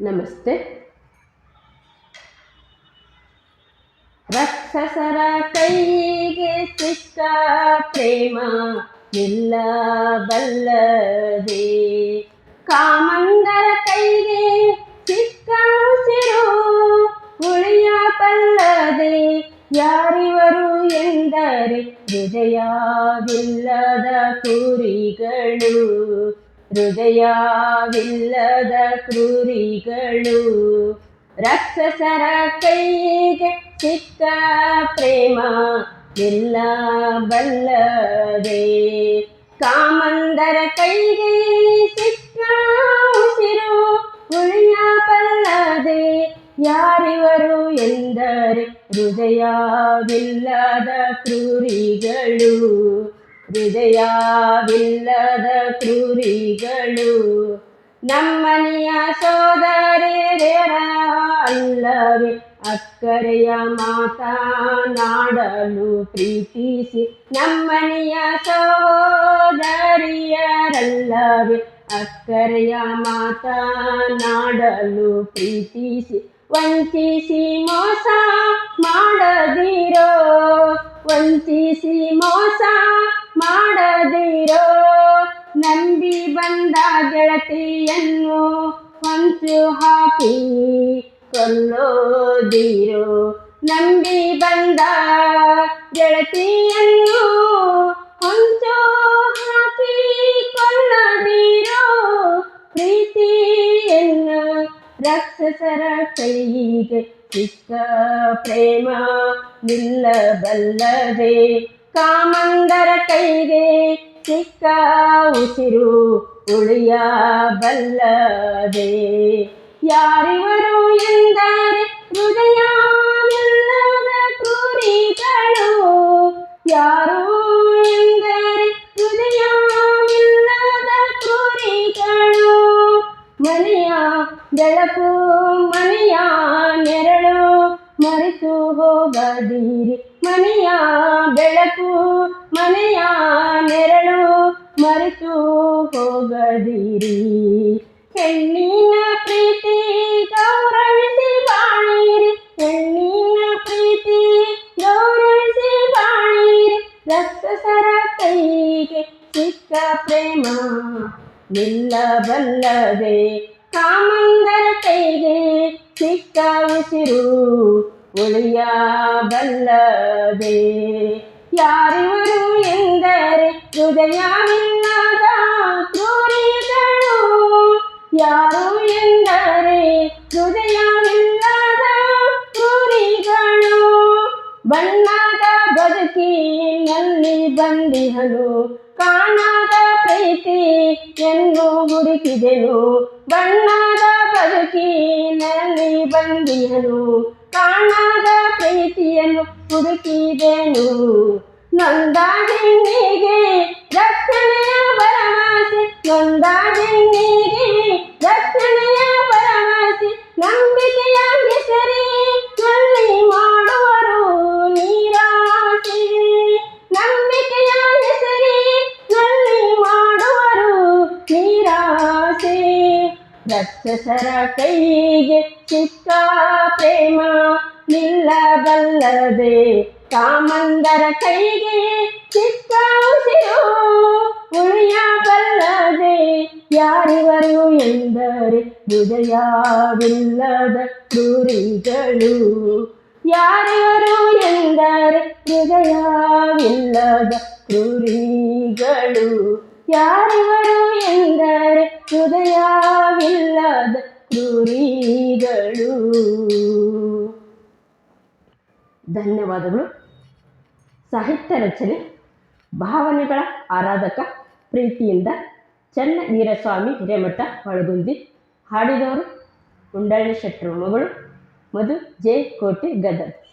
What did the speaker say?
ನಮಸ್ತೆ. ರಕ್ಷಸರ ಕೈಗೆ ಸಿಕ್ಕ ಪ್ರೇಮ ನಿಲ್ಲಬಲ್ಲದೆ ಕಾಮಂದರ ಕೈಗೆ ಸಿಕ್ಕ ಉಸಿರು ಉಳಿಯಬಲ್ಲದೆ ಯಾರಿವರು ಎಂದರೆ ಹೃದಯವಿಲ್ಲದ ಕುರಿಗಳು. ಹೃದಯವಿಲ್ಲದ ಕ್ರೂರಿಗಳು ರಾಕ್ಷಸರ ಕೈಗೆ ಸಿಕ್ಕ ಪ್ರೇಮ ನಿಲ್ಲಬಲ್ಲದೆ ಕಾಮಂದರ ಕೈಗೆ ಸಿಕ್ಕ ಉಸಿರು ಉಳಿಯಬಲ್ಲದೆ ಯಾರಿವರು ಎಂದರೆ ಹೃದಯವಿಲ್ಲದ ಕ್ರೂರಿಗಳು ಹೃದಯವಿಲ್ಲದ ಕ್ರೂರಿಗಳು ನಮ್ಮನೆಯ ಅಲ್ಲವೇ ಅಕ್ಕರೆಯ ಮಾತನಾಡಲು ಪ್ರೀತಿಸಿ, ನಮ್ಮನೆಯ ಸೋದರಿಯರಲ್ಲವೇ, ಅಕ್ಕರೆಯ ಮಾತನಾಡಲು ಪ್ರೀತಿಸಿ, ವಂಚಿಸಿ ಮೋಸ ಮಾಡದಿರೋ, ವಂಚಿಸಿ ಮೋಸ ಮಾಡದಿರೋ ನಂಬಿ ಬಂದ ಗೆಳತಿಯನ್ನು ಹೊಂಚು ಹಾಕಿ ಕೊಲ್ಲೋದಿರೋ ನಂಬಿ ಬಂದ ಗೆಳತಿಯನ್ನು ಹೊಂಚು ಹಾಕಿ ಕೊಲ್ಲದಿರೋ ಪ್ರೀತಿಯನ್ನು ರಕ್ಷಸರ ಕೈಗೆ ಚಿಕ್ಕ ಪ್ರೇಮ ನಿಲ್ಲಬಲ್ಲದೆ ಕಾಮಂದರ ಕೈಗೆ ಸಿಕ್ಕ ಉಸಿರು ಉಳಿಯಬಲ್ಲದೆ ಯಾರಿವರು ಎಂದರೆ ಹೃದಯವಿಲ್ಲದ ಕ್ರೂರಿಗಳು ಯಾರು ಎಂದರೆ ಹೃದಯವಿಲ್ಲದ ಕ್ರೂರಿಗಳು ಮನೆಯ ಬೆಳಕು ಮನೆಯ ನೆರಳು ಮರೆತು ಹೋಗದಿರಿ. ಮನೆಯ ಬೆಳಕು, ಮನೆಯ ನೆರಳು ಮರೆತು ಹೋಗದಿರಿ. ಹೆಣ್ಣಿನ ಪ್ರೀತಿ ಗೌರವಿಸಿ ಬಾಳಿರಿ. ಹೆಣ್ಣಿನ ಪ್ರೀತಿ ಗೌರವಿಸಿ ಬಾಳಿರಿ. ರಕ್ತಸರ ಕೈಗೆ ಚಿಕ್ಕ ಪ್ರೇಮ ನಿಲ್ಲಬಲ್ಲದೆ ಕಾಮಂದರ ಕೈಗೆ ಸಿಕ್ಕ ಉಸಿರು ಉಳಿಯಬಲ್ಲದೆ ಯಾರಿವರು ಎಂದರೆ ಹೃದಯವಿಲ್ಲದ ಕ್ರೂರಿಗಳು. ಯಾರು ಎಂದರೆ ಹೃದಯವಿಲ್ಲದ ಕ್ರೂರಿಗಳು. ಬಣ್ಣದ ಬದುಕಿನಲ್ಲಿ ಬಂದಿಹನು ಕಾಣದ ಎಂದು ಹುಡುಕಿದೆನು ಬಣ್ಣದ ಬದುಕಿನಲ್ಲಿ ಬಂದಿಯನು ಕಾಣದ ಪ್ರೀತಿಯನ್ನು ಹುಡುಕಿದೆನು. ನೊಂದ ಹೆಣ್ಣಿಗೆ ರಕ್ಷಣೆಯ ಬರಮಾಸೆ ನೊಂದ ರಕ್ಷಸರ ಕೈಗೆ ಸಿಕ್ಕ ಪ್ರೇಮ ನಿಲ್ಲಬಲ್ಲದೆ ಕಾಮಂದರ ಕೈಗೆ ಸಿಕ್ಕ ಉಸಿರು ಉಳಿಯಬಲ್ಲದೆ ಯಾರಿವರು ಎಂದರೆ ಹೃದಯವಿಲ್ಲದ ಕ್ರೂರಿಗಳು ಯಾರಿವರು ಎಂದರೆ ಹೃದಯವಿಲ್ಲದ ಕ್ರೂರಿಗಳು ಯಾರಿವರು ಎಂದರೆ ಹೃದಯವಿಲ್ಲದ ಕ್ರೂರಿಗಳು ಧನ್ಯವಾದಗಳು. ಸಾಹಿತ್ಯ ರಚನೆ, ಭಾವನೆಗಳ ಆರಾಧಕ, ಪ್ರೀತಿಯಿಂದ ಚನ್ನ ವೀರಸ್ವಾಮಿ ಹಿರೇಮಠ ಹೊಳಗುಂದಿ, ಹಾಡಿದವರು ಉಂಡಳ್ಳಿ ಶೆಟ್ಟರು ಮಗಳು, ಮಧು ಜೆ ಕೋಟೆ ಗದಗ್.